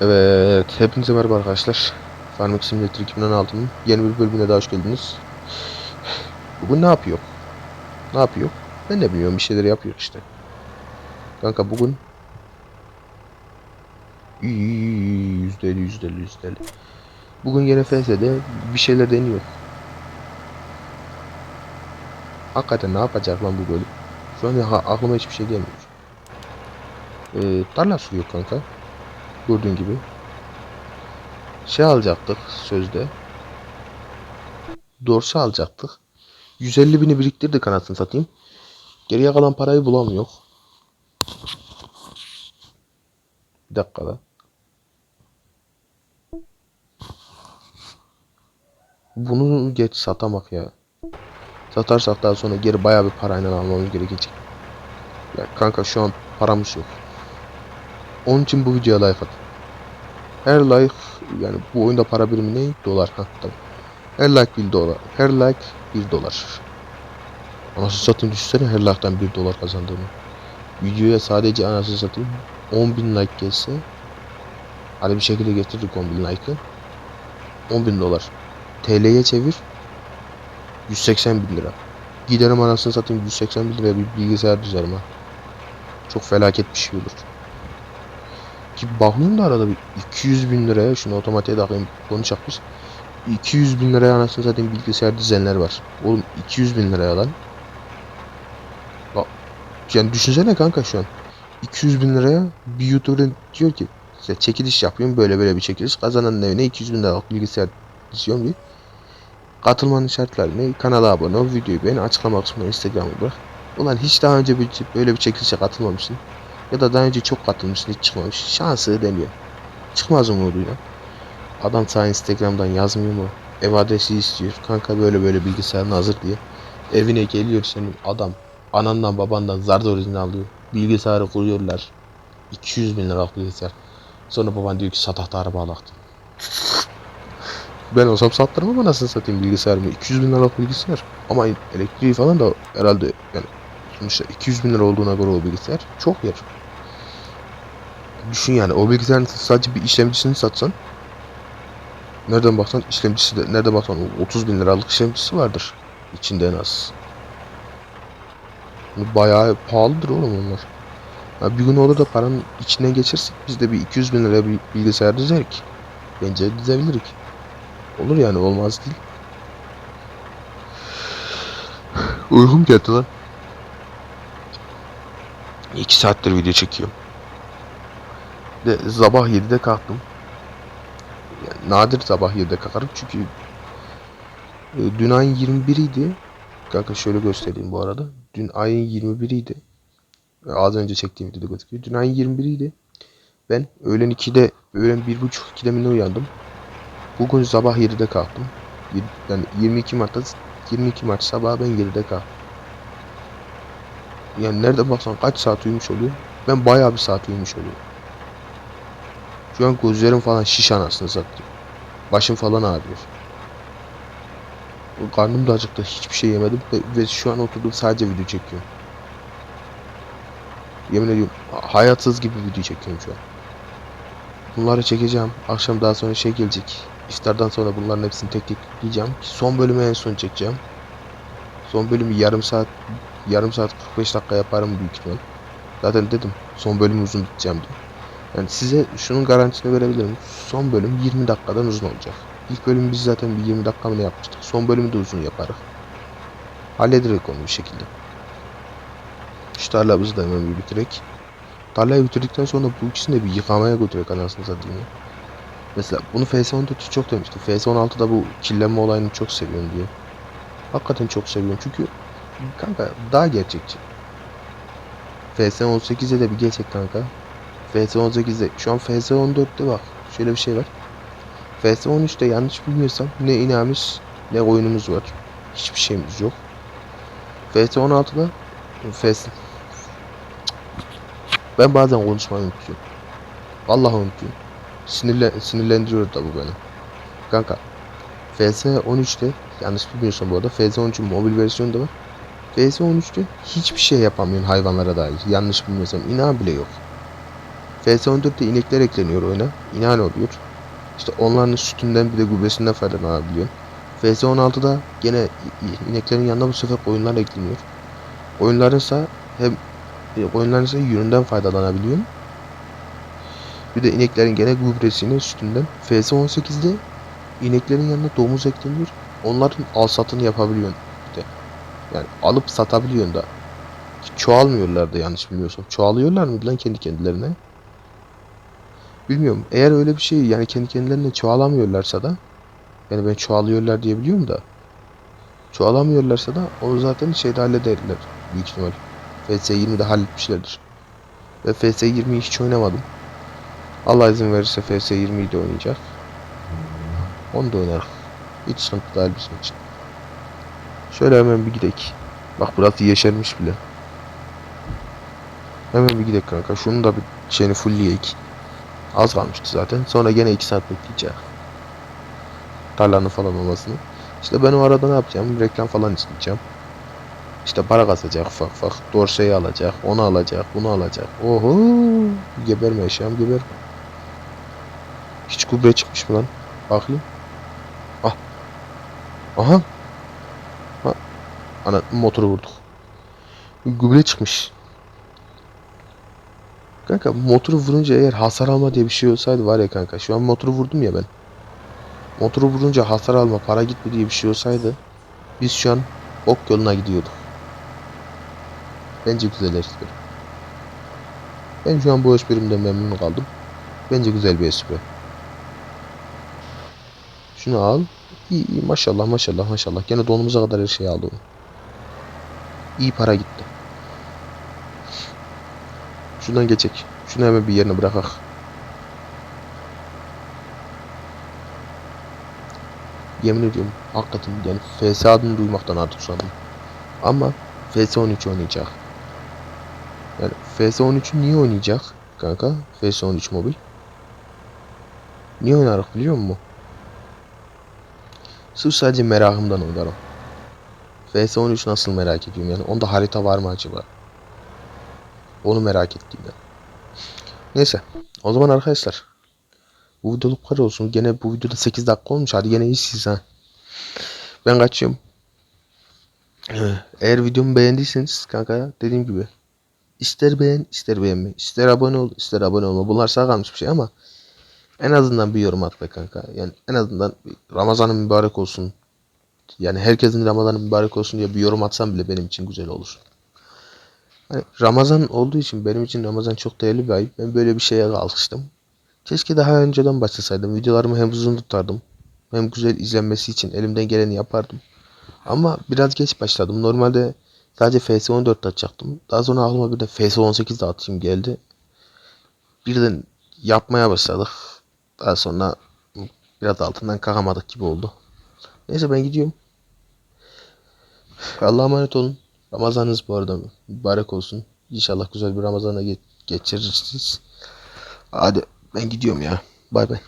Evet, hepinize merhaba arkadaşlar. Farming Simulator 2016'nın yeni bir bölümüne daha hoş geldiniz. Bugün ne yapıyor? Ne yapıyor? Ben de bilmiyorum, bir şeyler yapıyor işte. Kanka bugün... İyi, iyi, iyi, yüzde elli, yüzde elli, yüzde elli. Bugün yine FS'de bir şeyler deniyor. Hakikaten ne yapacak lan bu bölüm? Şu an aklıma hiçbir şey gelmiyor. Ee, tarla sürüyor kanka. Gördüğün gibi. Şey alacaktık sözde. Dorsa alacaktık. 150 bini biriktirdik anasını satayım. Geriye kalan parayı bulamıyor. Bir dakika da. Bunu geç satamak ya. Satarsak daha sonra geri bayağı bir parayla almamız gerekecek. Ya kanka şu an paramız yok. Onun için bu videoya like at. Her like yani bu oyunda para birimi ne? Dolar. Ha tamam. Her like 1 dolar. Her like 1 dolar. Anasını satayım düşünsene her like'tan 1 dolar kazandığımı. Videoya sadece anasını satayım 10.000 like gelse hadi bir şekilde getirdik 10.000 like'ı 10.000 dolar. TL'ye çevir 180 bin lira. Giderim anasını satayım 180 bin liraya bir bilgisayar düzerim. Çok felaket bir şey olur. Ki bakıyorum da arada bir 200 bin liraya şunu otomatiğe takayım konuşak biz. 200 bin liraya anasını satayım bilgisayar dizenler var. Oğlum 200 bin liraya lan. Bak yani düşünsene kanka şu an. 200 bin liraya bir YouTuber diyor ki işte çekiliş yapıyorum böyle böyle bir çekiliş. Kazananın evine 200 bin liralık bilgisayar diziyorum diye. Katılmanın şartları ne? Kanala abone ol, videoyu beğen, açıklama kısmına Instagram'ı bırak. Ulan hiç daha önce böyle bir çekilişe katılmamışsın. Ya da daha önce çok katılmışsın hiç çıkmamış. Şansı deniyor. Çıkmaz umuduyla. Adam sana Instagram'dan yazmıyor mu? Ev adresi istiyor. Kanka böyle böyle bilgisayarın hazır diye. Evine geliyor senin adam. Anandan babandan zar zor izin alıyor. Bilgisayarı kuruyorlar. 200 bin liralık bilgisayar. Sonra baban diyor ki satakta araba alaktı. Ben olsam sattırmam anasını satayım bilgisayarımı. 200 bin liralık bilgisayar. Ama elektriği falan da herhalde yani sonuçta 200 bin lira olduğuna göre o bilgisayar çok yer. Düşün yani o bilgisayarın sadece bir işlemcisini satsan nereden baksan işlemcisi de nerede baksan 30 bin liralık işlemcisi vardır içinde en az. Bayağı pahalıdır oğlum onlar. Ha, bir gün olur da paranın içine geçirsek biz de bir 200 bin liraya bir bilgisayar dizerik. Bence dizebilirik. Olur yani olmaz değil. Uykum geldi lan. 2 saattir video çekiyorum. De sabah 7'de kalktım. Yani nadir sabah 7'de kalkarım çünkü e, dün ayın 21'iydi. Kanka şöyle göstereyim bu arada. Dün ayın 21'iydi. E, Az önce çektiğim videoda gözüküyor. Dün ayın 21'iydi. Ben öğlen 2'de, öğlen 1.30-2'de mi uyandım? Bugün sabah 7'de kalktım. Yani 22 Mart'ta 22 Mart sabah ben 7'de kalktım. Yani nerede baksan kaç saat uyumuş oluyor? Ben bayağı bir saat uyumuş oluyorum. Şu an gözlerim falan şiş anasını satayım. Başım falan ağrıyor. Karnım da acıktı. Hiçbir şey yemedim ve şu an oturdum sadece video çekiyorum. Yemin ediyorum hayatsız gibi video çekiyorum şu an. Bunları çekeceğim. Akşam daha sonra şey gelecek. İftardan sonra bunların hepsini tek tek yükleyeceğim. Son bölümü en son çekeceğim. Son bölümü yarım saat yarım saat 45 dakika yaparım büyük ihtimal. Zaten dedim son bölüm uzun biteceğim diye. Yani size şunun garantisini verebilirim. Son bölüm 20 dakikadan uzun olacak. İlk bölümü biz zaten bir 20 dakika mı yapmıştık. Son bölümü de uzun yaparız. Hallederiz onu bir şekilde. Şu tarlamızı da hemen bir bitirek. Tarlayı bitirdikten sonra bu ikisini de bir yıkamaya götürek anasını satayım. Mesela bunu FS14'te çok demişti. FS16'da bu kirlenme olayını çok seviyorum diye. Hakikaten çok seviyorum çünkü kanka daha gerçekçi. FS18'e de bir geçecek kanka. FS18'de şu an FS14'te bak şöyle bir şey var. FS13'te yanlış bilmiyorsam ne inamız ne oyunumuz var. Hiçbir şeyimiz yok. FS16'da FS ben bazen konuşmayı unutuyorum. Vallahi unutuyorum. Sinirle, sinirlendiriyor da bu beni. Kanka FS 13'te yanlış bilmiyorsam bu arada FS 13'ün mobil versiyonu da var. FS 13'te hiçbir şey yapamıyorsun hayvanlara dair. Yanlış bilmiyorsam inan bile yok. FS14'te inekler ekleniyor oyuna. İnan oluyor. İşte onların sütünden bir de gübresinden faydalanabiliyorsun. FS16'da gene ineklerin yanına bu sefer koyunlar ekleniyor. Koyunların ise hem e, koyunların ise yününden faydalanabiliyorsun. Bir de ineklerin gene gübresini sütünden. FS18'de ineklerin yanına domuz ekleniyor. Onların al satını yapabiliyorsun. Yani alıp satabiliyorsun da. Çoğalmıyorlar da yanlış bilmiyorsam. Çoğalıyorlar mı lan kendi kendilerine? Bilmiyorum. Eğer öyle bir şey yani kendi kendilerine çoğalamıyorlarsa da yani ben çoğalıyorlar diye biliyorum da çoğalamıyorlarsa da onu zaten şeyde hallederler büyük ihtimal. FS20'de halletmişlerdir. Ve FS20'yi hiç oynamadım. Allah izin verirse FS20'yi de oynayacak. Onu da oynarım. Hiç sıkıntı değil bizim için. Şöyle hemen bir gidelim. Bak burası yeşermiş bile. Hemen bir gidelim kanka. Şunu da bir şeyini fullleyek. Az kalmıştı zaten. Sonra gene 2 saat bekleyeceğim. Tarlanın falan olmasını. İşte ben o arada ne yapacağım? Reklam falan isteyeceğim. İşte para kasacak ufak ufak. Dorseyi alacak. Onu alacak. Bunu alacak. Oho. Geberme yaşam geberme. Hiç gübre çıkmış mı lan? Bakayım. Ah. Aha. Ana motoru vurduk. Gübre çıkmış. Kanka motoru vurunca eğer hasar alma diye bir şey olsaydı var ya kanka. Şu an motoru vurdum ya ben. Motoru vurunca hasar alma, para gitme diye bir şey olsaydı biz şu an ok yoluna gidiyorduk. Bence güzel espri. Ben şu an bu esprimden memnun kaldım. Bence güzel bir espri. Şunu al. İyi, iyi maşallah maşallah maşallah. Gene donumuza kadar her şeyi aldı onu. İyi para gitti. Şuradan geçek. Şunu hemen bir yerine bırakak. Yemin ediyorum hakikaten yani FS adını duymaktan artık usandım. Ama FS13 oynayacak. Yani FS13'ü niye oynayacak kanka? FS13 mobil. Niye oynarak biliyor musun? Sırf sadece merakımdan oynarım. FS13 nasıl merak ediyorum yani. Onda harita var mı acaba? Onu merak ettim ben. Neyse. O zaman arkadaşlar. Bu videoluk kadar olsun. Gene bu videoda 8 dakika olmuş. Hadi gene iyisiniz ha. Ben kaçıyorum. Eğer videomu beğendiyseniz kanka dediğim gibi ister beğen ister beğenme. ister abone ol ister abone olma. Bunlar sağ kalmış bir şey ama en azından bir yorum at be kanka. Yani en azından Ramazanın mübarek olsun. Yani herkesin Ramazanı mübarek olsun diye bir yorum atsam bile benim için güzel olur. Hani Ramazan olduğu için benim için Ramazan çok değerli bir ay. Ben böyle bir şeye kalkıştım. Keşke daha önceden başlasaydım. Videolarımı hem uzun tutardım. Hem güzel izlenmesi için elimden geleni yapardım. Ama biraz geç başladım. Normalde sadece FS14 atacaktım. Daha sonra aklıma bir de FS18 de atayım geldi. Birden yapmaya başladık. Daha sonra biraz altından kalkamadık gibi oldu. Neyse ben gidiyorum. Allah'a emanet olun. Ramazanınız bu arada mübarek olsun. İnşallah güzel bir Ramazan'a ge- geçirirsiniz. Hadi ben gidiyorum ya. Bay bay.